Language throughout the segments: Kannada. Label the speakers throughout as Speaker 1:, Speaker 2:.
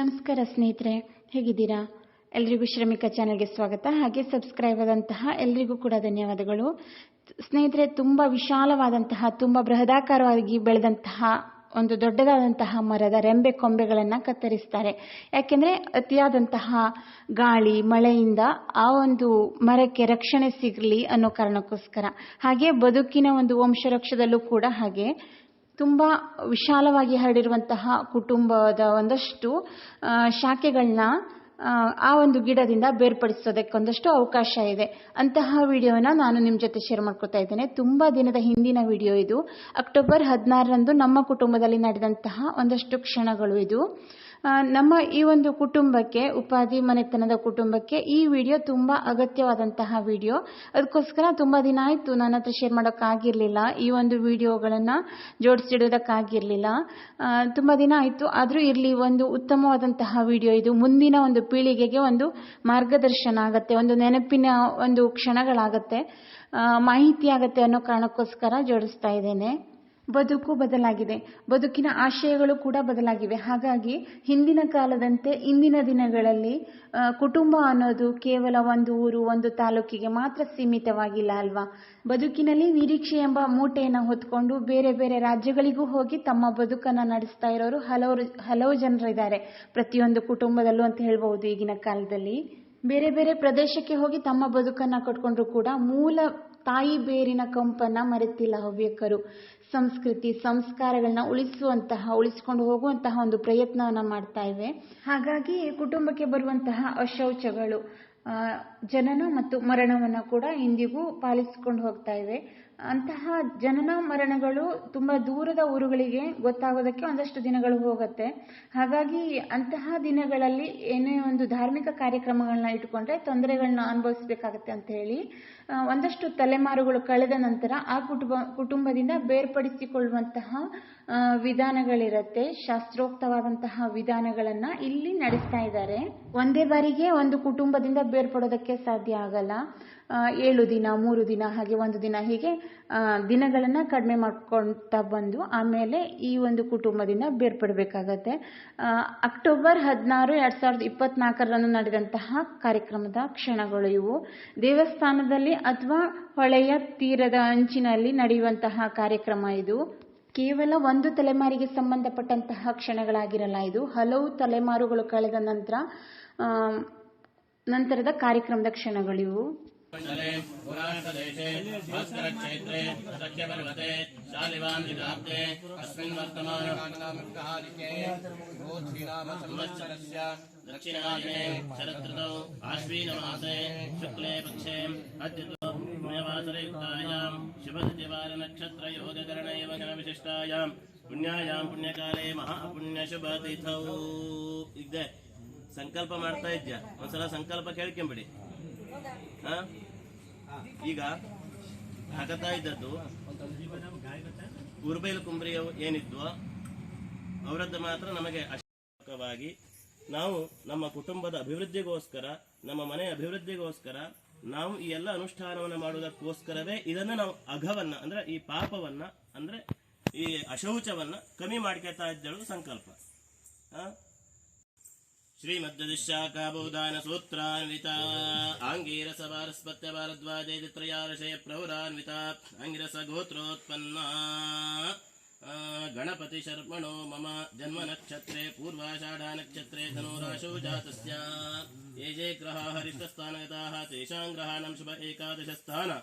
Speaker 1: ನಮಸ್ಕಾರ ಸ್ನೇಹಿತರೆ, ಹೇಗಿದ್ದೀರಾ? ಎಲ್ರಿಗೂ ಶ್ರಮಿಕ ಚಾನೆಲ್ಗೆ ಸ್ವಾಗತ. ಹಾಗೆ ಸಬ್ಸ್ಕ್ರೈಬ್ ಆದಂತಹ ಎಲ್ರಿಗೂ ಕೂಡ ಧನ್ಯವಾದಗಳು. ಸ್ನೇಹಿತರೆ, ತುಂಬ ವಿಶಾಲವಾದಂತಹ, ತುಂಬ ಬೃಹದಾಕಾರವಾಗಿ ಬೆಳೆದಂತಹ, ಒಂದು ದೊಡ್ಡದಾದಂತಹ ಮರದ ರೆಂಬೆ ಕೊಂಬೆಗಳನ್ನು ಕತ್ತರಿಸ್ತಾರೆ. ಯಾಕೆಂದರೆ, ಅತಿಯಾದಂತಹ ಗಾಳಿ, ಮಳೆಯಿಂದ ಆ ಒಂದು ಮರಕ್ಕೆ ರಕ್ಷಣೆ ಸಿಗಲಿ ಅನ್ನೋ ಕಾರಣಕ್ಕೋಸ್ಕರ. ಹಾಗೆ ಬದುಕಿನ ಒಂದು ವಂಶವೃಕ್ಷದಲ್ಲೂ ಕೂಡ ಹಾಗೆ ತುಂಬ ವಿಶಾಲವಾಗಿ ಹರಡಿರುವಂತಹ ಕುಟುಂಬದ ಒಂದಷ್ಟು ಶಾಖೆಗಳನ್ನ ಆ, ಒಂದು ಗಿಡದಿಂದ ಬೇರ್ಪಡಿಸೋದಕ್ಕೆ ಒಂದಷ್ಟು ಅವಕಾಶ ಇದೆ. ಅಂತಹ ವಿಡಿಯೋನ ನಾನು ನಿಮ್ಮ ಜೊತೆ ಶೇರ್ ಮಾಡ್ಕೊತಾ ಇದ್ದೇನೆ. ತುಂಬ ದಿನದ ಹಿಂದಿನ ವಿಡಿಯೋ ಇದು. ಅಕ್ಟೋಬರ್ ಹದಿನಾರರಂದು ನಮ್ಮ ಕುಟುಂಬದಲ್ಲಿ ನಡೆದಂತಹ ಒಂದಷ್ಟು ಕ್ಷಣಗಳು ಇದು. ನಮ್ಮ ಈ ಒಂದು ಕುಟುಂಬಕ್ಕೆ, ಉಪಾಧಿ ಮನೆತನದ ಕುಟುಂಬಕ್ಕೆ ಈ ವಿಡಿಯೋ ತುಂಬ ಅಗತ್ಯವಾದಂತಹ ವಿಡಿಯೋ. ಅದಕ್ಕೋಸ್ಕರ ತುಂಬ ದಿನ ಆಯಿತು ನನ್ನ ಹತ್ರ ಶೇರ್ ಮಾಡೋಕ್ಕಾಗಿರಲಿಲ್ಲ. ಈ ಒಂದು ವಿಡಿಯೋಗಳನ್ನು ಜೋಡಿಸಿಡೋದಕ್ಕಾಗಿರಲಿಲ್ಲ. ತುಂಬ ದಿನ ಆಯಿತು. ಆದರೂ ಇರಲಿ, ಒಂದು ಉತ್ತಮವಾದಂತಹ ವಿಡಿಯೋ ಇದು. ಮುಂದಿನ ಒಂದು ಪೀಳಿಗೆಗೆ ಒಂದು ಮಾರ್ಗದರ್ಶನ ಆಗತ್ತೆ, ಒಂದು ನೆನಪಿನ ಒಂದು ಕ್ಷಣಗಳಾಗತ್ತೆ ಮಾಹಿತಿ ಆಗತ್ತೆ ಅನ್ನೋ ಕಾರಣಕ್ಕೋಸ್ಕರ ಜೋಡಿಸ್ತಾ ಇದ್ದೇನೆ. ಬದುಕು ಬದಲಾಗಿದೆ. ಬದುಕಿನ ಆಶಯಗಳು ಕೂಡ ಬದಲಾಗಿವೆ. ಹಾಗಾಗಿ ಹಿಂದಿನ ಕಾಲದಂತೆ ಇಂದಿನ ದಿನಗಳಲ್ಲಿ ಕುಟುಂಬ ಅನ್ನೋದು ಕೇವಲ ಒಂದು ಊರು, ಒಂದು ತಾಲೂಕಿಗೆ ಮಾತ್ರ ಸೀಮಿತವಾಗಿಲ್ಲ ಅಲ್ವಾ? ಬದುಕಿನಲ್ಲಿ ನಿರೀಕ್ಷೆ ಎಂಬ ಮೂಟೆಯನ್ನು ಹೊತ್ಕೊಂಡು ಬೇರೆ ಬೇರೆ ರಾಜ್ಯಗಳಿಗೂ ಹೋಗಿ ತಮ್ಮ ಬದುಕನ್ನು ನಡೆಸ್ತಾ ಇರೋರು ಹಲವರು, ಹಲವು ಜನರಿದ್ದಾರೆ ಪ್ರತಿಯೊಂದು ಕುಟುಂಬದಲ್ಲೂ ಅಂತ ಹೇಳ್ಬಹುದು ಈಗಿನ ಕಾಲದಲ್ಲಿ. ಬೇರೆ ಬೇರೆ ಪ್ರದೇಶಕ್ಕೆ ಹೋಗಿ ತಮ್ಮ ಬದುಕನ್ನ ಕಟ್ಕೊಂಡ್ರು ಕೂಡ ಮೂಲ ತಾಯಿ ಬೇರಿನ ಕಂಪನ್ನ ಮರೆತಿಲ್ಲ ಹವ್ಯಕರು. ಸಂಸ್ಕೃತಿ, ಸಂಸ್ಕಾರಗಳನ್ನ ಉಳಿಸುವಂತಹ, ಉಳಿಸಿಕೊಂಡು ಹೋಗುವಂತಹ ಒಂದು ಪ್ರಯತ್ನವನ್ನ ಮಾಡ್ತಾ ಇವೆ. ಹಾಗಾಗಿ ಕುಟುಂಬಕ್ಕೆ ಬರುವಂತಹ ಅಶೌಚಗಳು ಜನನ ಮತ್ತು ಮರಣವನ್ನು ಕೂಡ ಇಂದಿಗೂ ಪಾಲಿಸಿಕೊಂಡು ಹೋಗ್ತಾ ಇವೆ. ಅಂತಹ ಜನನ ಮರಣಗಳು ತುಂಬ ದೂರದ ಊರುಗಳಿಗೆ ಗೊತ್ತಾಗೋದಕ್ಕೆ ಒಂದಷ್ಟು ದಿನಗಳು ಹೋಗುತ್ತೆ. ಹಾಗಾಗಿ ಅಂತಹ ದಿನಗಳಲ್ಲಿ ಏನೇ ಒಂದು ಧಾರ್ಮಿಕ ಕಾರ್ಯಕ್ರಮಗಳನ್ನ ಇಟ್ಕೊಂಡ್ರೆ ತೊಂದರೆಗಳನ್ನ ಅನುಭವಿಸ್ಬೇಕಾಗತ್ತೆ ಅಂತ ಹೇಳಿ ಒಂದಷ್ಟು ತಲೆಮಾರುಗಳು ಕಳೆದ ನಂತರ ಆ ಕುಟುಂಬ, ಕುಟುಂಬದಿಂದ ಬೇರ್ಪಡಿಸಿಕೊಳ್ಳುವಂತಹ ವಿಧಾನಗಳಿರತ್ತೆ. ಶಾಸ್ತ್ರೋಕ್ತವಾದಂತಹ ವಿಧಾನಗಳನ್ನ ಇಲ್ಲಿ ನಡೆಸ್ತಾ ಇದ್ದಾರೆ. ಒಂದೇ ಬಾರಿಗೆ ಒಂದು ಕುಟುಂಬದಿಂದ ಬೇರ್ಪಡೋದಕ್ಕೆ ಸಾಧ್ಯ ಆಗಲ್ಲ. ಏಳು ದಿನ, ಮೂರು ದಿನ, ಹಾಗೆ ಒಂದು ದಿನ ಹೀಗೆ ದಿನಗಳನ್ನು ಕಡಿಮೆ ಮಾಡ್ಕೊಳ್ತಾ ಬಂದು ಆಮೇಲೆ ಈ ಒಂದು ಕುಟುಂಬದಿಂದ ಬೇರ್ಪಡಬೇಕಾಗತ್ತೆ ಅಕ್ಟೋಬರ್ ಹದಿನಾರು ಎರಡು ಸಾವಿರದ ಇಪ್ಪತ್ನಾಲ್ಕರಂದು ನಡೆದಂತಹ ಕಾರ್ಯಕ್ರಮದ ಕ್ಷಣಗಳು ಇವು. ದೇವಸ್ಥಾನದಲ್ಲಿ ಅಥವಾ ಹೊಳೆಯ ತೀರದ ಅಂಚಿನಲ್ಲಿ ನಡೆಯುವಂತಹ ಕಾರ್ಯಕ್ರಮ ಇದು. ಕೇವಲ ಒಂದು ತಲೆಮಾರಿಗೆ ಸಂಬಂಧಪಟ್ಟಂತಹ ಕ್ಷಣಗಳಾಗಿರಲ್ಲ ಇದು ಹಲವು ತಲೆಮಾರುಗಳು ಕಳೆದ ನಂತರ ನಂತರದ ಕಾರ್ಯಕ್ರಮದ ಕ್ಷಣಗಳಿವು.
Speaker 2: पुराष्टदेशे भास्करक्षेत्रे सख्यपर्वते शालिवान्दिनाब्दे अस्मिन् वर्तमानकालनामृत्तहालिके दक्षिणायने शरदृतौ आश्वीनमासे शुक्ले पक्षे अद्यतोमयवासरयुक्तायां शुभदिवारनक्षत्रयोगकरणैव विशिष्टायां ಪುಣ್ಯಾಯಾಮ್ ಪುಣ್ಯಕಾಲೇ ಮಹಾಪುಣ್ಯಶುಭ ತೀರ್ಥವು ಇದೆ ಸಂಕಲ್ಪ ಮಾಡ್ತಾ ಇದ್ಯಾ ಒಂದ್ಸಲ ಸಂಕಲ್ಪ ಕೇಳ್ಕೊಂಬಿಡಿ ಈಗ ಹಾಕತಾ ಇದ್ದದ್ದು ಉರ್ಬೈಲ್ ಕುಂಬ್ರಿ ಏನಿದ್ವು, ಅವರದ್ದು ಮಾತ್ರ ನಮಗೆ ಅಶೋಕವಾಗಿ. ನಾವು ನಮ್ಮ ಕುಟುಂಬದ ಅಭಿವೃದ್ಧಿಗೋಸ್ಕರ, ನಮ್ಮ ಮನೆಯ ಅಭಿವೃದ್ಧಿಗೋಸ್ಕರ, ನಾವು ಈ ಎಲ್ಲ ಅನುಷ್ಠಾನವನ್ನು ಮಾಡುವುದಕ್ಕೋಸ್ಕರವೇ ಇದನ್ನು ನಾವು ಅಘವನ್ನ, ಅಂದ್ರೆ ಈ ಪಾಪವನ್ನ, ಅಂದ್ರೆ ಈ ಅಶೌಚವನ್ನ ಕಮ್ಮಿ ಮಾಡ್ಕೋತಾ ಇದ್ದಳು ಸಂಕಲ್ಪ. श्रीमद्दशाकाबोधानसूत्रान्विता आङ्गीरसवारस्पत्य भारद्वाजैत्रयार्षय प्रौरान्विता आङ्गिरस गोत्रोत्पन्ना गणपति शर्मणो मम। जन्मनक्षत्रे, पूर्वाषाढानक्षत्रे धनुराशौ जातस्य। ये जे ग्रहाः हरितस्थानगताः, तेषां ग्रहाणां शुभ एकादशस्थान।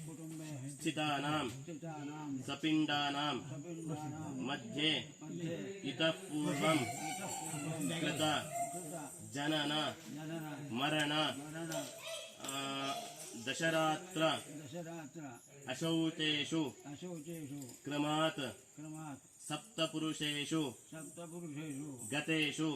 Speaker 2: स्थितानां सपिण्डानां मध्ये इतः पूर्वं जनन मरण
Speaker 3: दशरात्र अशौचेषु क्रमात् सप्तपुरुषेषु गतेषु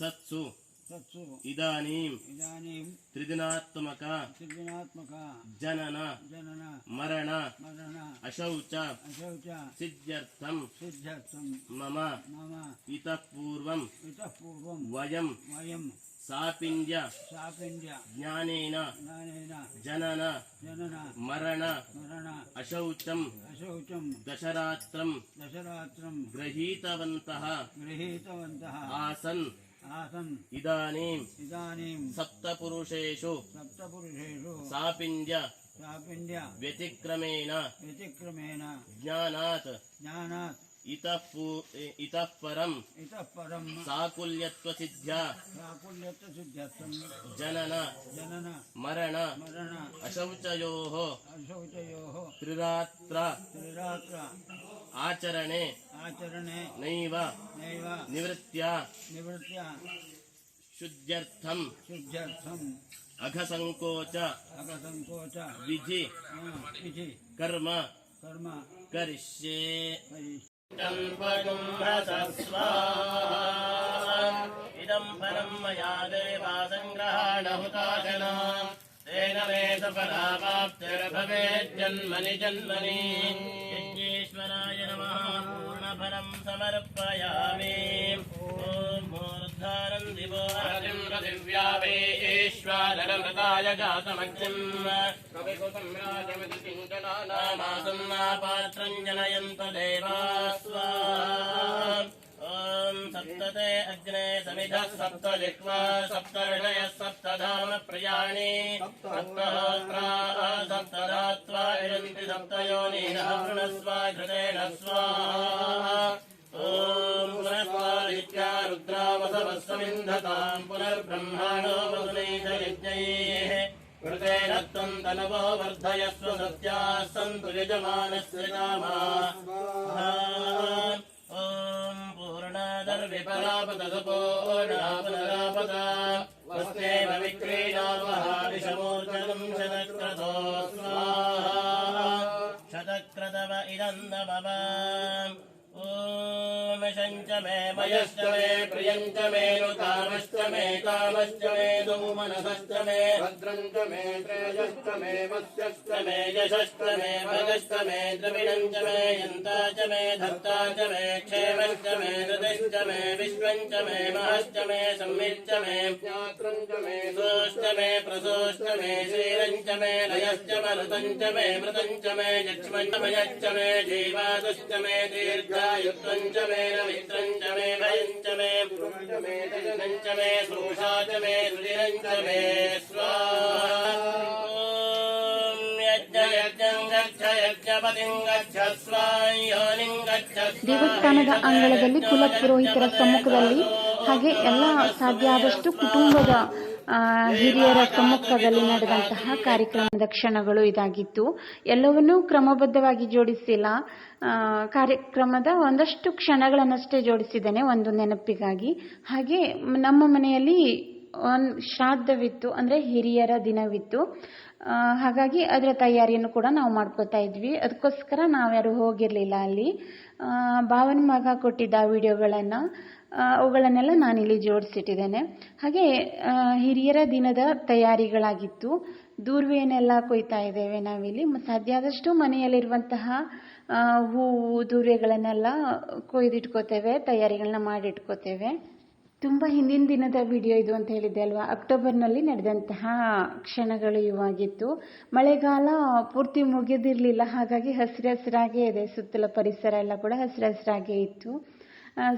Speaker 2: सत्सु
Speaker 3: ఇదానీం
Speaker 2: ఇదానీం
Speaker 3: త్రిదినాత్మక
Speaker 2: త్రిదినాత్మక
Speaker 3: జనన
Speaker 2: జనన
Speaker 3: మరణ
Speaker 2: మరణ
Speaker 3: అశౌచ
Speaker 2: అశౌచ
Speaker 3: సిద్ధ్యర్థం
Speaker 2: సిద్ధ్యర్థం
Speaker 3: మమ
Speaker 2: మమ
Speaker 3: ఇతః
Speaker 2: పూర్వం ఇతః
Speaker 3: పూర్వం వయం
Speaker 2: వయం
Speaker 3: సాపిండ్య
Speaker 2: సాపిండ్య
Speaker 3: జ్ఞానేన
Speaker 2: జ్ఞానేన
Speaker 3: జనన
Speaker 2: జనన
Speaker 3: మరణ
Speaker 2: మరణ
Speaker 3: అశౌచం
Speaker 2: అశౌచం
Speaker 3: దశరాత్రం
Speaker 2: దశరాత్రం
Speaker 3: గృహీతవంతః
Speaker 2: గృహీతవంతః
Speaker 3: ఆసన్
Speaker 2: आसन्
Speaker 3: इदानीम्
Speaker 2: इदानीं
Speaker 3: सप्तपुरुषेषु
Speaker 2: सप्तपुरुषेषु
Speaker 3: सापिन्द्य
Speaker 2: सापिन्द्य
Speaker 3: व्यतिक्रमेण
Speaker 2: व्यतिक्रमेण
Speaker 3: ज्ञानात्
Speaker 2: ज्ञानात्
Speaker 3: इतः
Speaker 2: इतः परम् इतः परम्
Speaker 3: साकुल्यत्वसिद्ध्या साकुल्यत्वसिद्ध्यर्थम्
Speaker 2: जनन
Speaker 3: जनन मरण
Speaker 2: मरण
Speaker 3: अशौचयोः
Speaker 2: अशौचयोः
Speaker 3: त्रिरात्र
Speaker 2: त्रिरात्र
Speaker 3: आचरणे।
Speaker 2: आचरणे।
Speaker 3: नैव।
Speaker 2: नैव।
Speaker 3: निवृत्त्या।
Speaker 2: निवृत्त्या।
Speaker 3: शुद्ध्यर्थम।
Speaker 2: शुद्ध्यर्थम।
Speaker 3: अघसंकोच।
Speaker 2: अघसंकोच।
Speaker 3: विधि।
Speaker 2: विधि।
Speaker 3: कर्म।
Speaker 2: कर्म।
Speaker 3: करिष्ये।
Speaker 2: इदं
Speaker 3: परं
Speaker 2: रसस्वा
Speaker 3: इदं
Speaker 2: परं मया देवा सङ्ग्रहाणहुताशना। तेन मे सफला प्राप्तिर्भवेत् जन्मनि जन्मनि। ईश्वराय नमः पूर्णफलं समर्पयामि ॐ मूर्धानं दिवो रतिं रतिव्या वे ईश्वरमृताय जातमग्निम् कविकुसम्राजमतिञ्जनानामासन्नापात्रम् जनयन्त देवा स्वाहा सप्तते अग्ने समिधः सप्त जिह्वा सप्त ऋषयः सप्तधाम प्रियाणि सप्तहोत्राः सप्तधात्वा विरन्ति सप्तयोनिनः वृणस्व घृतेन स्वाहा ॐ पुनस्वादित्या रुद्रावसवस्वमिन्धताम् पुनर्ब्रह्माणो वसुनैषयज्ञैः कृतेन त्वम् तनवो वर्धयस्व सत्याः सन्तु यजमानस्य कामाः ॐ पूर्णादर्विपरापदसपोर्णापुनरापद वस्तेव विक्रीडावहादिशमूर्जनम् शतक्रतो स्वाहा शतक्रतव इदन्दमव ॐ शञ्च मे मयश्च मे प्रियञ्च मे नुतामश्च मे कामश्च मे सौमनसश्च मे भद्रम् च मे श्रेयश्च मे वस्यश्च मे यशश्च मे भगश्च मे द्रविणम् च मे यन्ता च मे धर्ता च मे क्षेमश्च मे हृदिश्च मे विश्वम् च मे महश्च मे संविच्च मे ज्ञात्रम् च मे सोश्च मे प्रसोश्च मे क्षीरम् च मे लयश्च मरुतम् च मे मृतम् च मे यक्ष्मम् च मयश्च मे जीवादश्च मे दीर्घायुत्वम् च मे नमित्रम् च मे भयम् च मे पुरुम् च मे जजनम् च मे श्रूषा च मे रुदिरम् च मे स्वाहा ॐ यज्ञ यज्ञम् गच्छ यज्ञपतिम् गच्छ स्वाम् योनिम् गच्छ
Speaker 1: ದೇವಸ್ಥಾನದ ಅಂಗಳದಲ್ಲಿ ಕುಲ ಪುರೋಹಿತರ ಸಮ್ಮುಖದಲ್ಲಿ ಹಾಗೆ ಎಲ್ಲ ಸಾಧ್ಯ ಆದಷ್ಟು ಕುಟುಂಬದ ಆ, ಹಿರಿಯರ ಸಮ್ಮುಖದಲ್ಲಿ ನಡೆದಂತಹ ಕಾರ್ಯಕ್ರಮದ ಕ್ಷಣಗಳು ಇದಾಗಿತ್ತು. ಎಲ್ಲವನ್ನೂ ಕ್ರಮಬದ್ಧವಾಗಿ ಜೋಡಿಸಿಲ್ಲ. ಕಾರ್ಯಕ್ರಮದ ಒಂದಷ್ಟು ಕ್ಷಣಗಳನ್ನಷ್ಟೇ ಜೋಡಿಸಿದ್ದೇನೆ ಒಂದು ನೆನಪಿಗಾಗಿ. ಹಾಗೆ ನಮ್ಮ ಮನೆಯಲ್ಲಿ ಒಂದು ಶ್ರಾದ್ದವಿತ್ತು, ಅಂದರೆ ಹಿರಿಯರ ದಿನವಿತ್ತು. ಹಾಗಾಗಿ ಅದರ ತಯಾರಿಯನ್ನು ಕೂಡ ನಾವು ಮಾಡ್ಕೋತಾ ಇದ್ವಿ. ಅದಕ್ಕೋಸ್ಕರ ನಾವ್ಯಾರು ಹೋಗಿರಲಿಲ್ಲ ಅಲ್ಲಿ. ಭಾವನ ಮಗ ಕೊಟ್ಟಿದ್ದ ವಿಡಿಯೋಗಳನ್ನು ಅವುಗಳನ್ನೆಲ್ಲ ನಾನಿಲ್ಲಿ ಜೋಡಿಸಿಟ್ಟಿದ್ದೇನೆ. ಹಾಗೆ ಹಿರಿಯರ ದಿನದ ತಯಾರಿಗಳಾಗಿತ್ತು. ದೂರ್ವೆಯನ್ನೆಲ್ಲ ಕೊಯ್ತಾ ಇದ್ದೇವೆ ನಾವಿಲ್ಲಿ. ಸಾಧ್ಯ ಆದಷ್ಟು ಮನೆಯಲ್ಲಿರುವಂತಹ ಹೂವು, ದೂರ್ವೆಗಳನ್ನೆಲ್ಲ ಕೊಯ್ದಿಟ್ಕೋತೇವೆ, ತಯಾರಿಗಳನ್ನ ಮಾಡಿಟ್ಕೋತೇವೆ. ತುಂಬ ಹಿಂದಿನ ದಿನದ ವಿಡಿಯೋ ಇದು ಅಂತ ಹೇಳಿದ್ದೆ ಅಲ್ವಾ? ಅಕ್ಟೋಬರ್ನಲ್ಲಿ ನಡೆದಂತಹ ಕ್ಷಣಗಳು ಇವಾಗಿತ್ತು. ಮಳೆಗಾಲ ಪೂರ್ತಿ ಮುಗಿದಿರಲಿಲ್ಲ. ಹಾಗಾಗಿ ಹಸಿರು ಹಸಿರಾಗೇ ಇದೆ. ಸುತ್ತಲ ಪರಿಸರ ಎಲ್ಲ ಕೂಡ ಹಸಿರು ಹಸಿರಾಗೇ ಇತ್ತು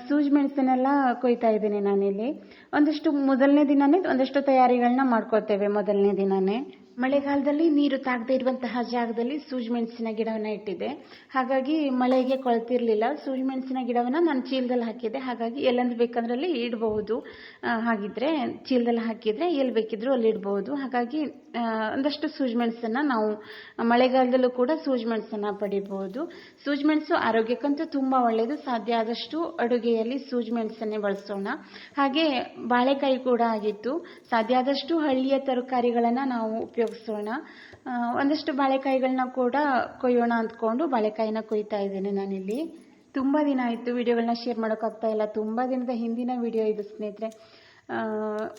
Speaker 1: ಸೂಜ್ ಮೆಣಸನ್ನೆಲ್ಲ ಕೊಯ್ತಾ ಇದ್ದೀನಿ ನಾನಿಲ್ಲಿ. ಒಂದಷ್ಟು, ಮೊದಲನೇ ದಿನನೇ ಒಂದಷ್ಟು ತಯಾರಿಗಳನ್ನ ಮಾಡ್ಕೊಳ್ತೇವೆ ಮೊದಲನೇ ದಿನನೇ. ಮಳೆಗಾಲದಲ್ಲಿ ನೀರು ತಾಗದೇ ಇರುವಂತಹ ಜಾಗದಲ್ಲಿ ಸೂಜಿ ಮೆಣಸಿನ ಗಿಡವನ್ನ ಇಟ್ಟಿದ್ದೆ. ಹಾಗಾಗಿ ಮಳೆಗೆ ಕೊಳ್ತಿರಲಿಲ್ಲ. ಸೂಜಿ ಮೆಣಸಿನ ಗಿಡವನ್ನ ನಾನು ಚೀಲದಲ್ಲಿ ಹಾಕಿದ್ದೆ. ಹಾಗಾಗಿ ಎಲ್ಲಂದು ಬೇಕಂದ್ರಲ್ಲಿ ಇಡಬಹುದು ಹಾಗಿದ್ರೆ ಚೀಲದಲ್ಲಿ ಹಾಕಿದ್ರೆ ಎಲ್ಲಿ ಬೇಕಿದ್ರು ಅಲ್ಲಿ ಇಡಬಹುದು ಹಾಗಾಗಿ ಒಂದಷ್ಟು ಸೂಜಿ ಮೆಣಸನ್ನ ನಾವು ಮಳೆಗಾಲದಲ್ಲೂ ಕೂಡ ಸೂಜಿ ಮೆಣಸನ್ನ ಪಡಿಬಹುದು ಸೂಜಿ ಮೆಣಸು ಆರೋಗ್ಯಕ್ಕಂತೂ ತುಂಬಾ ಒಳ್ಳೆಯದು ಸಾಧ್ಯ ಆದಷ್ಟು ಅಡುಗೆಯಲ್ಲಿ ಸೂಜಿ ಮೆಣಸನ್ನೇ ಬಳಸೋಣ. ಹಾಗೆ ಬಾಳೆಕಾಯಿ ಕೂಡ ಆಗಿತ್ತು. ಸಾಧ್ಯ ಆದಷ್ಟು ಹಳ್ಳಿಯ ತರಕಾರಿಗಳನ್ನ ನಾವು ಉಪಯೋಗಿಸೋಣ ಒಂದಷ್ಟು ಬಾಳೆಕಾಯಿಗಳನ್ನ ಕೂಡ ಕೊಯ್ಯೋಣ ಅಂದ್ಕೊಂಡು ಬಾಳೆಕಾಯಿನ ಕೊಯ್ತಾ ಇದ್ದೇನೆ ನಾನಿಲ್ಲಿ. ತುಂಬ ದಿನ ಆಯಿತು ವಿಡಿಯೋಗಳನ್ನ ಶೇರ್ ಮಾಡೋಕ್ಕಾಗ್ತಾ ಇಲ್ಲ. ತುಂಬ ದಿನದ ಹಿಂದಿನ ವಿಡಿಯೋ ಇದು, ಸ್ನೇಹಿತರೆ.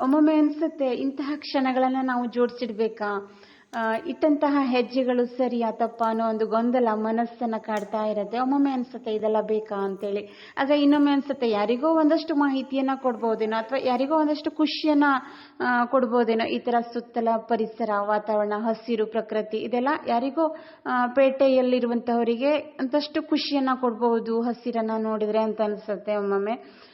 Speaker 1: ಒಮ್ಮೊಮ್ಮೆ ಅನಿಸುತ್ತೆ ಇಂತಹ ಕ್ಷಣಗಳನ್ನು ನಾವು ಜೋಡಿಸಿಡ್ಬೇಕಾ? ಇಟ್ಟಂತಹ ಹೆಜ್ಜೆಗಳು ಸರಿಯಾ ತಪ್ಪಾ ಅನ್ನೋ ಒಂದು ಗೊಂದಲ ಮನಸ್ಸನ್ನ ಕಾಡ್ತಾ ಇರುತ್ತೆ. ಒಮ್ಮೊಮ್ಮೆ ಅನ್ಸುತ್ತೆ ಇದೆಲ್ಲ ಬೇಕಾ ಅಂತೇಳಿ. ಆಗ ಇನ್ನೊಮ್ಮೆ ಅನ್ಸುತ್ತೆ, ಯಾರಿಗೋ ಒಂದಷ್ಟು ಮಾಹಿತಿಯನ್ನ ಕೊಡ್ಬೋದೇನೋ ಅಥವಾ ಯಾರಿಗೋ ಒಂದಷ್ಟು ಖುಷಿಯನ್ನ ಕೊಡ್ಬೋದೇನೋ. ಈ ತರ ಸುತ್ತಲ ಪರಿಸರ, ವಾತಾವರಣ, ಹಸಿರು ಪ್ರಕೃತಿ ಇದೆಲ್ಲ ಯಾರಿಗೋ ಪೇಟೆಯಲ್ಲಿರುವಂತಹವರಿಗೆ ಒಂದಷ್ಟು ಖುಷಿಯನ್ನ ಕೊಡ್ಬೋದು, ಹಸಿರನ್ನ ನೋಡಿದರೆ ಅಂತ ಅನ್ಸುತ್ತೆ ಒಮ್ಮೊಮ್ಮೆ.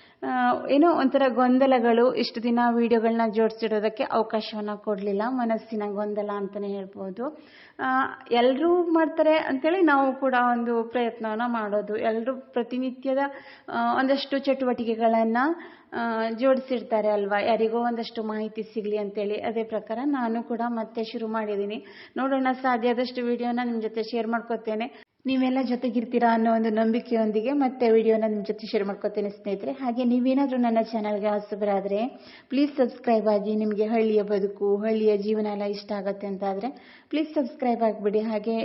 Speaker 1: ಏನೋ ಒಂಥರ ಗೊಂದಲಗಳು, ಇಷ್ಟು ದಿನ ವೀಡಿಯೋಗಳನ್ನ ಜೋಡಿಸಿಡೋದಕ್ಕೆ ಅವಕಾಶವನ್ನ ಕೊಡಲಿಲ್ಲ, ಮನಸ್ಸಿನ ಗೊಂದಲ ಅಂತಲೇ ಹೇಳ್ಬೋದು. ಎಲ್ಲರೂ ಮಾಡ್ತಾರೆ ಅಂತೇಳಿ ನಾವು ಕೂಡ ಒಂದು ಪ್ರಯತ್ನವನ್ನು ಮಾಡೋದು. ಎಲ್ಲರೂ ಪ್ರತಿನಿತ್ಯದ ಒಂದಷ್ಟು ಚಟುವಟಿಕೆಗಳನ್ನು ಜೋಡಿಸಿರ್ತಾರೆ ಅಲ್ವಾ? ಯಾರಿಗೋ ಒಂದಷ್ಟು ಮಾಹಿತಿ ಸಿಗಲಿ ಅಂತೇಳಿ. ಅದೇ ಪ್ರಕಾರ ನಾನು ಕೂಡ ಮತ್ತೆ ಶುರು ಮಾಡಿದ್ದೀನಿ. ನೋಡೋಣ, ಸಾಧ್ಯ ಆದಷ್ಟು ವಿಡಿಯೋನ ನಿಮ್ಮ ಜೊತೆ ಶೇರ್ ಮಾಡ್ಕೋತೇನೆ. ನೀವೆಲ್ಲ ಜೊತೆಗಿರ್ತೀರಾ ಅನ್ನೋ ಒಂದು ನಂಬಿಕೆಯೊಂದಿಗೆ ಮತ್ತೆ ವಿಡಿಯೋನ ನಿಮ್ಮ ಜೊತೆ ಶೇರ್ ಮಾಡ್ಕೊತೀನಿ ಸ್ನೇಹಿತರೆ. ಹಾಗೆ ನೀವೇನಾದರೂ ನನ್ನ ಚಾನಲ್ಗೆ ಹೊಸಬರಾದರೆ ಪ್ಲೀಸ್ ಸಬ್ಸ್ಕ್ರೈಬ್ ಆಗಿ ನಿಮಗೆ ಹಳ್ಳಿಯ ಬದುಕು, ಹಳ್ಳಿಯ ಜೀವನ ಎಲ್ಲ ಇಷ್ಟ ಆಗುತ್ತೆ ಅಂತಾದರೆ ಪ್ಲೀಸ್ ಸಬ್ಸ್ಕ್ರೈಬ್ ಆಗಿಬಿಡಿ. ಹಾಗೆ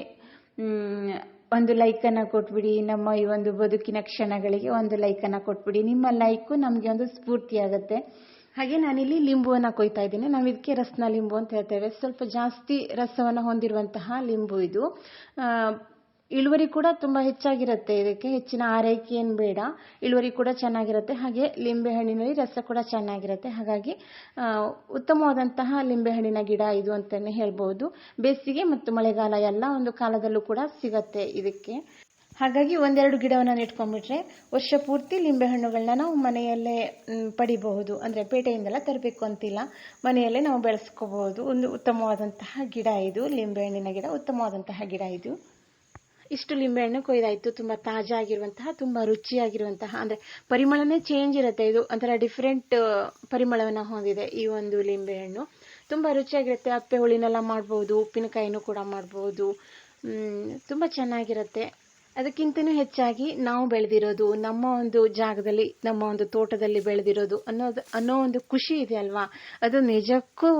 Speaker 1: ಒಂದು ಲೈಕನ್ನು ಕೊಟ್ಬಿಡಿ. ನಮ್ಮ ಈ ಒಂದು ಬದುಕಿನ ಕ್ಷಣಗಳಿಗೆ ಒಂದು ಲೈಕನ್ನು ಕೊಟ್ಬಿಡಿ. ನಿಮ್ಮ ಲೈಕು ನಮಗೆ ಒಂದು ಸ್ಫೂರ್ತಿ ಆಗುತ್ತೆ. ಹಾಗೆ ನಾನಿಲ್ಲಿ ಲಿಂಬುವನ್ನು ಕೊಯ್ತಾ ಇದ್ದೀನಿ. ನಾವು ಇದಕ್ಕೆ ರಸನ ಲಿಂಬು ಅಂತ ಹೇಳ್ತೇವೆ. ಸ್ವಲ್ಪ ಜಾಸ್ತಿ ರಸವನ್ನು ಹೊಂದಿರುವಂತಹ ಲಿಂಬು ಇದು. ಇಳುವರಿ ಕೂಡ ತುಂಬ ಹೆಚ್ಚಾಗಿರುತ್ತೆ. ಇದಕ್ಕೆ ಹೆಚ್ಚಿನ ಆರೈಕೆ ಏನು ಬೇಡ. ಇಳುವರಿ ಕೂಡ ಚೆನ್ನಾಗಿರುತ್ತೆ. ಹಾಗೆ ಲಿಂಬೆ ಹಣ್ಣಿನಲ್ಲಿ ರಸ ಕೂಡ ಚೆನ್ನಾಗಿರುತ್ತೆ. ಹಾಗಾಗಿ ಉತ್ತಮವಾದಂತಹ ಲಿಂಬೆ ಹಣ್ಣಿನ ಗಿಡ ಇದು ಅಂತಲೇ ಹೇಳ್ಬೋದು. ಬೇಸಿಗೆ ಮತ್ತು ಮಳೆಗಾಲ ಎಲ್ಲ ಒಂದು ಕಾಲದಲ್ಲೂ ಕೂಡ ಸಿಗತ್ತೆ ಇದಕ್ಕೆ. ಹಾಗಾಗಿ ಒಂದೆರಡು ಗಿಡವನ್ನು ನೆಟ್ಕೊಂಡ್ಬಿಟ್ರೆ ವರ್ಷ ಪೂರ್ತಿ ಲಿಂಬೆ ಹಣ್ಣುಗಳನ್ನ ನಾವು ಮನೆಯಲ್ಲೇ ಪಡಿಬಹುದು. ಅಂದರೆ ಪೇಟೆಯಿಂದೆಲ್ಲ ತರಬೇಕು ಅಂತಿಲ್ಲ. ಮನೆಯಲ್ಲೇ ನಾವು ಬೆಳೆಸ್ಕೋಬಹುದು. ಒಂದು ಉತ್ತಮವಾದಂತಹ ಗಿಡ ಇದು. ಲಿಂಬೆಹಣ್ಣಿನ ಗಿಡ ಉತ್ತಮವಾದಂತಹ ಗಿಡ ಇದು. ಇಷ್ಟು ಲಿಂಬೆಹಣ್ಣು ಕೊಯ್ದಾಯ್ತು. ತುಂಬ ತಾಜಾ ಆಗಿರುವಂತಹ, ತುಂಬ ರುಚಿಯಾಗಿರುವಂತಹ, ಅಂದರೆ ಪರಿಮಳನೇ ಚೇಂಜ್ ಇರುತ್ತೆ. ಇದು ಒಂಥರ ಡಿಫ್ರೆಂಟ್ ಪರಿಮಳವನ್ನು ಹೊಂದಿದೆ ಈ ಒಂದು ಲಿಂಬೆಹಣ್ಣು ತುಂಬ ರುಚಿಯಾಗಿರುತ್ತೆ. ಅಪ್ಪೆ ಹುಳಿನೆಲ್ಲ ಮಾಡ್ಬೋದು, ಉಪ್ಪಿನಕಾಯಿನೂ ಕೂಡ ಮಾಡ್ಬೋದು. ತುಂಬ ಚೆನ್ನಾಗಿರುತ್ತೆ. ಅದಕ್ಕಿಂತನೂ ಹೆಚ್ಚಾಗಿ ನಾವು ಬೆಳೆದಿರೋದು ನಮ್ಮ ಒಂದು ಜಾಗದಲ್ಲಿ, ನಮ್ಮ ಒಂದು ತೋಟದಲ್ಲಿ ಬೆಳೆದಿರೋದು ಅನ್ನೋದು, ಅನ್ನೋ ಒಂದು ಖುಷಿ ಇದೆ ಅಲ್ವಾ? ಅದು ನಿಜಕ್ಕೂ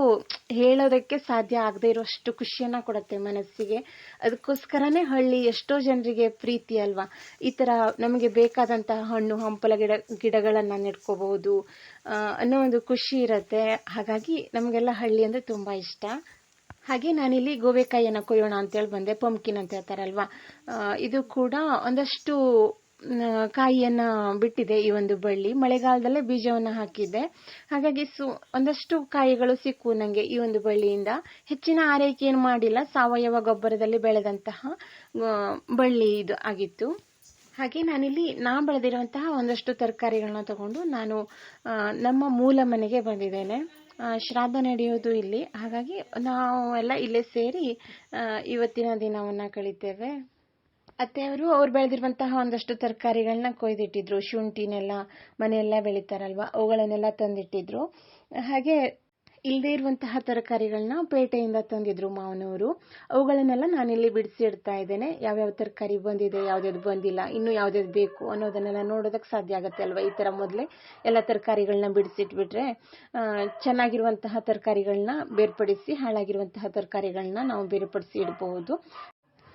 Speaker 1: ಹೇಳೋದಕ್ಕೆ ಸಾಧ್ಯ ಆಗದೆ ಇರೋಷ್ಟು ಖುಷಿಯನ್ನ ಕೊಡುತ್ತೆ ಮನಸ್ಸಿಗೆ. ಅದಕ್ಕೋಸ್ಕರನೇ ಹಳ್ಳಿ ಎಷ್ಟೋ ಜನರಿಗೆ ಪ್ರೀತಿ ಅಲ್ವಾ? ಈ ಥರ ನಮಗೆ ಬೇಕಾದಂತಹ ಹಣ್ಣು, ಹಂಪಲ ಗಿಡ, ಗಿಡಗಳನ್ನು ನೆಡ್ಕೋಬಹುದು ಅನ್ನೋ ಒಂದು ಖುಷಿ ಇರುತ್ತೆ. ಹಾಗಾಗಿ ನಮಗೆಲ್ಲ ಹಳ್ಳಿ ಅಂದರೆ ತುಂಬ ಇಷ್ಟ. ಹಾಗೆ ನಾನಿಲ್ಲಿ ಗೋವೆಕಾಯಿಯನ್ನು ಕೊಯ್ಯೋಣ ಅಂತೇಳಿ ಬಂದೆ. ಪಂಪ್ಕಿನ್ ಅಂತ ಹೇಳ್ತಾರಲ್ವಾ? ಇದು ಕೂಡ ಒಂದಷ್ಟು ಕಾಯಿಯನ್ನ ಬಿಟ್ಟಿದೆ ಈ ಒಂದು ಬಳ್ಳಿ. ಮಳೆಗಾಲದಲ್ಲೇ ಬೀಜವನ್ನು ಹಾಕಿದ್ದೆ. ಹಾಗಾಗಿ ಸು, ಒಂದಷ್ಟು ಕಾಯಿಗಳು ಸಿಕ್ಕು ನನಗೆ ಈ ಒಂದು ಬಳ್ಳಿಯಿಂದ. ಹೆಚ್ಚಿನ ಆರೈಕೆ ಏನು ಮಾಡಿಲ್ಲ. ಸಾವಯವ ಗೊಬ್ಬರದಲ್ಲಿ ಬೆಳೆದಂತಹ ಬಳ್ಳಿ ಇದು ಆಗಿತ್ತು. ಹಾಗೆ ನಾನಿಲ್ಲಿ ನಾ ಬೆಳೆದಿರುವಂತಹ ಒಂದಷ್ಟು ತರಕಾರಿಗಳನ್ನ ತಗೊಂಡು ನಾನು ನಮ್ಮ ಮೂಲ ಮನೆಗೆ ಬಂದಿದ್ದೇನೆ. ಶ್ರಾದ್ದ ನಡೆಯೋದು ಇಲ್ಲಿ. ಹಾಗಾಗಿ ನಾವು ಎಲ್ಲ ಇಲ್ಲೇ ಸೇರಿ ಇವತ್ತಿನ ದಿನವನ್ನ ಕಳಿತೇವೆ. ಅತ್ತೆಯವರು ಅವ್ರು ಬೆಳೆದಿರುವಂತಹ ಒಂದಷ್ಟು ತರಕಾರಿಗಳನ್ನ ಕೊಯ್ದಿಟ್ಟಿದ್ರು. ಶುಂಠಿನೆಲ್ಲ ಮನೆಯೆಲ್ಲ ಬೆಳಿತಾರಲ್ವಾ, ಅವುಗಳನ್ನೆಲ್ಲ ತಂದಿಟ್ಟಿದ್ರು. ಹಾಗೆ ಇಲ್ಲದೆ ಇರುವಂತಹ ತರಕಾರಿಗಳನ್ನ ಪೇಟೆಯಿಂದ ತಂದಿದ್ರು ಮಾವನವರು. ಅವುಗಳನ್ನೆಲ್ಲ ನಾನಿಲ್ಲಿ ಬಿಡಿಸಿ ಇಡ್ತಾ ಇದ್ದೇನೆ. ಯಾವ್ಯಾವ ತರಕಾರಿ ಬಂದಿದೆ, ಯಾವ್ದ್ಯಾವ್ದು ಬಂದಿಲ್ಲ, ಇನ್ನು ಯಾವ್ದ್ಯಾವ್ದು ಬೇಕು ಅನ್ನೋದನ್ನೆಲ್ಲ ನೋಡೋದಕ್ಕೆ ಸಾಧ್ಯ ಆಗುತ್ತೆ ಅಲ್ವಾ? ಈ ಥರ ಮೊದಲೇ ಎಲ್ಲ ತರಕಾರಿಗಳನ್ನ ಬಿಡಿಸಿಟ್ಬಿಟ್ರೆ ಚೆನ್ನಾಗಿರುವಂತಹ ತರಕಾರಿಗಳನ್ನ ಬೇರ್ಪಡಿಸಿ, ಹಾಳಾಗಿರುವಂತಹ ತರಕಾರಿಗಳನ್ನ ನಾವು ಬೇರ್ಪಡಿಸಿ ಇಡಬಹುದು.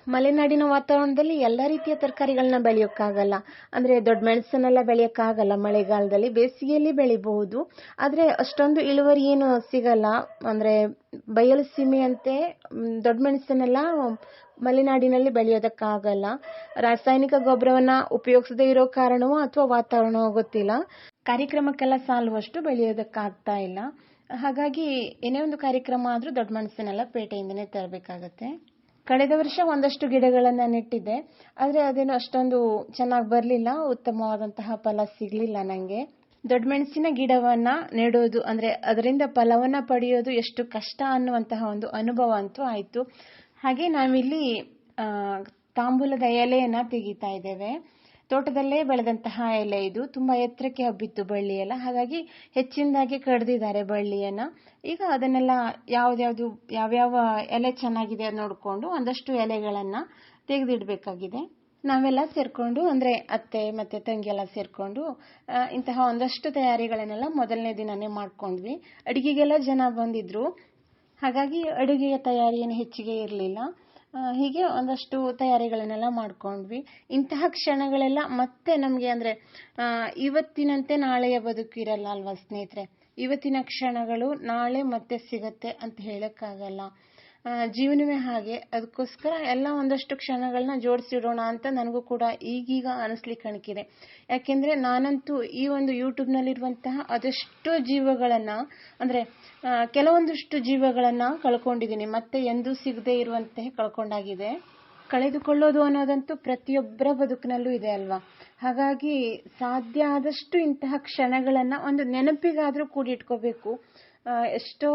Speaker 1: ಮಲೆನಾಡಿನ ವಾತಾವರಣದಲ್ಲಿ ಎಲ್ಲ ರೀತಿಯ ತರಕಾರಿಗಳನ್ನ ಬೆಳೆಯೋಕ್ಕಾಗಲ್ಲ. ಅಂದರೆ ದೊಡ್ಡ ಮೆಣಸನ್ನೆಲ್ಲ ಬೆಳೆಯೋಕ್ಕಾಗಲ್ಲ ಮಳೆಗಾಲದಲ್ಲಿ. ಬೇಸಿಗೆಯಲ್ಲಿ ಬೆಳಿಬಹುದು. ಆದರೆ ಅಷ್ಟೊಂದು ಇಳುವರಿ ಏನು ಸಿಗಲ್ಲ. ಅಂದರೆ ಬಯಲು ಸೀಮೆಯಂತೆ ದೊಡ್ಡ ಮೆಣಸನ್ನೆಲ್ಲ ಮಲೆನಾಡಿನಲ್ಲಿ ಬೆಳೆಯೋದಕ್ಕಾಗಲ್ಲ. ರಾಸಾಯನಿಕ ಗೊಬ್ಬರವನ್ನ ಉಪಯೋಗಿಸದೇ ಇರೋ ಕಾರಣವೋ ಅಥವಾ ವಾತಾವರಣವೋ ಗೊತ್ತಿಲ್ಲ. ಕಾರ್ಯಕ್ರಮಕ್ಕೆಲ್ಲ ಸಾಲುವಷ್ಟು ಬೆಳೆಯೋದಕ್ಕಾಗ್ತಾ ಇಲ್ಲ. ಹಾಗಾಗಿ ಏನೇ ಒಂದು ಕಾರ್ಯಕ್ರಮ ಆದರೂ ದೊಡ್ಡ ಮೆಣಸನ್ನೆಲ್ಲ ಪೇಟೆಯಿಂದನೇ ತರಬೇಕಾಗತ್ತೆ. ಕಳೆದ ವರ್ಷ ಒಂದಷ್ಟು ಗಿಡಗಳನ್ನು ನೆಟ್ಟಿದ್ದೆ. ಆದರೆ ಅದೇನು ಅಷ್ಟೊಂದು ಚೆನ್ನಾಗಿ ಬರಲಿಲ್ಲ. ಉತ್ತಮವಾದಂತಹ ಫಲ ಸಿಗಲಿಲ್ಲ ನನಗೆ ದೊಡ್ಡ ಮೆಣಸಿನ ಗಿಡವನ್ನ ನೆಡೋದು ಅಂದರೆ ಅದರಿಂದ ಫಲವನ್ನ ಪಡೆಯೋದು ಎಷ್ಟು ಕಷ್ಟ ಅನ್ನುವಂತಹ ಒಂದು ಅನುಭವ ಅಂತೂ ಆಯಿತು. ಹಾಗೆ ನಾವಿಲ್ಲಿ ತಾಂಬೂಲದ ಎಲೆಯನ್ನು ತೆಗಿತಾ ಇದ್ದೇವೆ. ತೋಟದಲ್ಲೇ ಬೆಳೆದಂತಹ ಎಲೆ ಇದು. ತುಂಬ ಎತ್ತರಕ್ಕೆ ಹಬ್ಬಿತ್ತು ಬಳ್ಳಿ ಎಲ್ಲ. ಹಾಗಾಗಿ ಹೆಚ್ಚಿನದಾಗಿ ಕಡ್ದಿದ್ದಾರೆ ಬಳ್ಳಿಯನ್ನ. ಈಗ ಅದನ್ನೆಲ್ಲ ಯಾವ್ದ್ಯಾವ್ದು, ಯಾವ್ಯಾವ ಎಲೆ ಚೆನ್ನಾಗಿದೆ ಅದು ನೋಡಿಕೊಂಡು ಒಂದಷ್ಟು ಎಲೆಗಳನ್ನ ತೆಗೆದಿಡಬೇಕಾಗಿದೆ. ನಾವೆಲ್ಲ ಸೇರ್ಕೊಂಡು, ಅಂದರೆ ಅತ್ತೆ ಮತ್ತು ತಂಗಿ ಎಲ್ಲ ಸೇರ್ಕೊಂಡು ಇಂತಹ ಒಂದಷ್ಟು ತಯಾರಿಗಳನ್ನೆಲ್ಲ ಮೊದಲನೇ ದಿನನೇ ಮಾಡ್ಕೊಂಡ್ವಿ. ಅಡುಗೆಗೆಲ್ಲ ಜನ ಬಂದಿದ್ರು. ಹಾಗಾಗಿ ಅಡುಗೆಯ ತಯಾರಿ ಹೆಚ್ಚಿಗೆ ಇರಲಿಲ್ಲ. ಹೀಗೆ ಒಂದಷ್ಟು ತಯಾರಿಗಳನ್ನೆಲ್ಲ ಮಾಡ್ಕೊಂಡ್ವಿ. ಇಂತಹ ಕ್ಷಣಗಳೆಲ್ಲ ಮತ್ತೆ ನಮಗೆ ಅಂದರೆ ಇವತ್ತಿನಂತೆ ನಾಳೆಯ ಬದುಕು ಇರಲ್ಲ ಅಲ್ವಾ ಸ್ನೇಹಿತರೆ? ಇವತ್ತಿನ ಕ್ಷಣಗಳು ನಾಳೆ ಮತ್ತೆ ಸಿಗತ್ತೆ ಅಂತ ಹೇಳೋಕ್ಕಾಗಲ್ಲ. ಜೀವನವೇ ಹಾಗೆ. ಅದಕ್ಕೋಸ್ಕರ ಎಲ್ಲ ಒಂದಷ್ಟು ಕ್ಷಣಗಳನ್ನ ಜೋಡಿಸಿಡೋಣ ಅಂತ ನನಗೂ ಕೂಡ ಈಗೀಗ ಅನಿಸ್ಲಿಕ್ಕೆ ಅಣಕಿದೆ ಯಾಕೆಂದರೆ ನಾನಂತೂ ಈ ಒಂದು ಯೂಟ್ಯೂಬ್ನಲ್ಲಿರುವಂತಹ ಅದೆಷ್ಟೋ ಜೀವಗಳನ್ನು, ಅಂದರೆ ಕೆಲವೊಂದಷ್ಟು ಜೀವಗಳನ್ನು ಕಳ್ಕೊಂಡಿದ್ದೀನಿ. ಮತ್ತೆ ಎಂದೂ ಸಿಗದೇ ಇರುವಂತೆ ಕಳ್ಕೊಂಡಾಗಿದೆ. ಕಳೆದುಕೊಳ್ಳೋದು ಅನ್ನೋದಂತೂ ಪ್ರತಿಯೊಬ್ಬರ ಬದುಕಿನಲ್ಲೂ ಇದೆ ಅಲ್ವಾ? ಹಾಗಾಗಿ ಸಾಧ್ಯ ಆದಷ್ಟು ಇಂತಹ ಕ್ಷಣಗಳನ್ನು ಒಂದು ನೆನಪಿಗಾದರೂ ಕೂಡಿಟ್ಕೋಬೇಕು. ಎಷ್ಟೋ,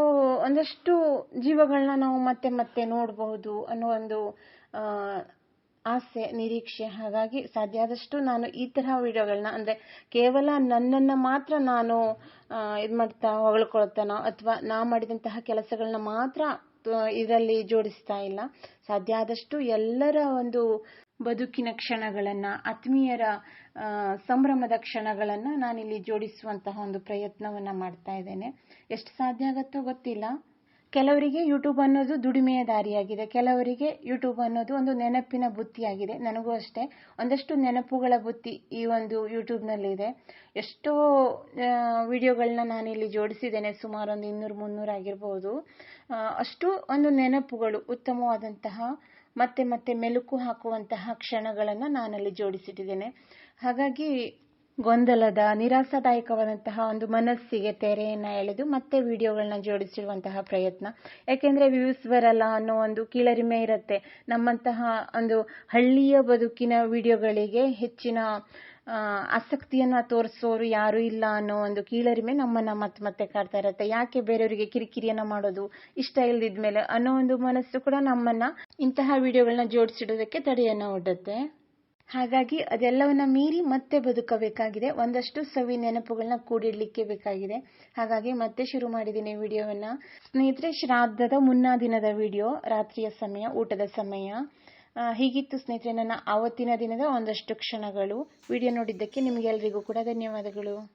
Speaker 1: ಒಂದಷ್ಟು ಜೀವಗಳನ್ನ ನಾವು ಮತ್ತೆ ಮತ್ತೆ ನೋಡಬಹುದು ಅನ್ನೋ ಒಂದು ಆಸೆ, ನಿರೀಕ್ಷೆ, ಹಾಗಾಗಿ ಸಾಧ್ಯ ಆದಷ್ಟು ನಾನು ಈ ತರಹ ವಿಡಿಯೋಗಳನ್ನ ಅಂದರೆ ಕೇವಲ ನನ್ನನ್ನು ಮಾತ್ರ ನಾನು ಇದು ಮಾಡ್ತಾ ಹೊಗಳ್ಕೊಳ್ತಾನೋ ಅಥವಾ ನಾ ಮಾಡಿದಂತಹ ಕೆಲಸಗಳನ್ನ ಮಾತ್ರ ಇದರಲ್ಲಿ ಜೋಡಿಸ್ತಾ ಇಲ್ಲ. ಸಾಧ್ಯ ಆದಷ್ಟು ಎಲ್ಲರ ಒಂದು ಬದುಕಿನ ಕ್ಷಣಗಳನ್ನು, ಆತ್ಮೀಯರ ಸಂಭ್ರಮದ ಕ್ಷಣಗಳನ್ನು ನಾನಿಲ್ಲಿ ಜೋಡಿಸುವಂತಹ ಒಂದು ಪ್ರಯತ್ನವನ್ನು ಮಾಡ್ತಾ ಇದ್ದೇನೆ. ಎಷ್ಟು ಸಾಧ್ಯ ಆಗುತ್ತೋ ಗೊತ್ತಿಲ್ಲ. ಕೆಲವರಿಗೆ ಯೂಟ್ಯೂಬ್ ಅನ್ನೋದು ದುಡಿಮೆಯ ದಾರಿಯಾಗಿದೆ. ಕೆಲವರಿಗೆ ಯೂಟ್ಯೂಬ್ ಅನ್ನೋದು ಒಂದು ನೆನಪಿನ ಬುತ್ತಿಯಾಗಿದೆ. ನನಗೂ ಅಷ್ಟೇ. ಒಂದಷ್ಟು ನೆನಪುಗಳ ಬುತ್ತಿ ಈ ಒಂದು ಯೂಟ್ಯೂಬ್ನಲ್ಲಿದೆ ಎಷ್ಟೋ ವಿಡಿಯೋಗಳನ್ನ ನಾನಿಲ್ಲಿ ಜೋಡಿಸಿದ್ದೇನೆ. ಸುಮಾರು ಒಂದು ಇನ್ನೂರು ಮುನ್ನೂರು ಆಗಿರ್ಬೋದು. ಅಷ್ಟು ಒಂದು ನೆನಪುಗಳು, ಉತ್ತಮವಾದಂತಹ ಮತ್ತೆ ಮತ್ತೆ ಮೆಲುಕು ಹಾಕುವಂತಹ ಕ್ಷಣಗಳನ್ನು ನಾನಲ್ಲಿ ಜೋಡಿಸಿಟ್ಟಿದ್ದೇನೆ. ಹಾಗಾಗಿ ಗೊಂದಲದ ನಿರಾಸಾದಾಯಕವಾದಂತಹ ಒಂದು ಮನಸ್ಸಿಗೆ ತೆರೆಯನ್ನು ಎಳೆದು ಮತ್ತೆ ವಿಡಿಯೋಗಳನ್ನ ಜೋಡಿಸಿರುವಂತಹ ಪ್ರಯತ್ನ. ಯಾಕೆಂದರೆ ವ್ಯೂಸ್ ಬರಲ್ಲ ಅನ್ನೋ ಒಂದು ಕೀಳರಿಮೆ ಇರುತ್ತೆ. ನಮ್ಮಂತಹ ಒಂದು ಹಳ್ಳಿಯ ಬದುಕಿನ ವಿಡಿಯೋಗಳಿಗೆ ಹೆಚ್ಚಿನ ಆಸಕ್ತಿಯನ್ನ ತೋರಿಸೋರು ಯಾರು ಇಲ್ಲ ಅನ್ನೋ ಒಂದು ಕೀಳರಿಮೆ ನಮ್ಮನ್ನ ಮತ್ತೆ ಮತ್ತೆ ಕಾಡ್ತಾ ಇರುತ್ತೆ. ಯಾಕೆ ಬೇರೆಯವರಿಗೆ ಕಿರಿಕಿರಿಯನ್ನ ಮಾಡೋದು ಇಷ್ಟ ಇಲ್ದಿದ್ಮೇಲೆ ಅನ್ನೋ ಒಂದು ಮನಸ್ಸು ಕೂಡ ನಮ್ಮನ್ನ ಇಂತಹ ವಿಡಿಯೋಗಳನ್ನ ಜೋಡಿಸಿಡೋದಕ್ಕೆ ತಡೆಯನ್ನ ಒಡ್ಡುತ್ತೆ. ಹಾಗಾಗಿ ಅದೆಲ್ಲವನ್ನ ಮೀರಿ ಮತ್ತೆ ಬದುಕಬೇಕಾಗಿದೆ. ಒಂದಷ್ಟು ಸವಿ ನೆನಪುಗಳನ್ನ ಕೂಡಿಡ್ಲಿಕ್ಕೆ ಬೇಕಾಗಿದೆ. ಹಾಗಾಗಿ ಮತ್ತೆ ಶುರು ಮಾಡಿದ್ದೀನಿ ವಿಡಿಯೋವನ್ನ. ಸ್ನೇಹಿತರೆ, ಶ್ರಾದ್ದದ ಮುನ್ನಾ ದಿನದ ವಿಡಿಯೋ, ರಾತ್ರಿಯ ಸಮಯ, ಊಟದ ಸಮಯ. ಹೀಗಿತ್ತು ಸ್ನೇಹಿತರೆ ನನ್ನ ಆವತ್ತಿನ ದಿನದ ಒಂದಷ್ಟು ಕ್ಷಣಗಳು. ವಿಡಿಯೋ ನೋಡಿದ್ದಕ್ಕೆ ನಿಮಗೆಲ್ಲರಿಗೂ ಕೂಡ ಧನ್ಯವಾದಗಳು.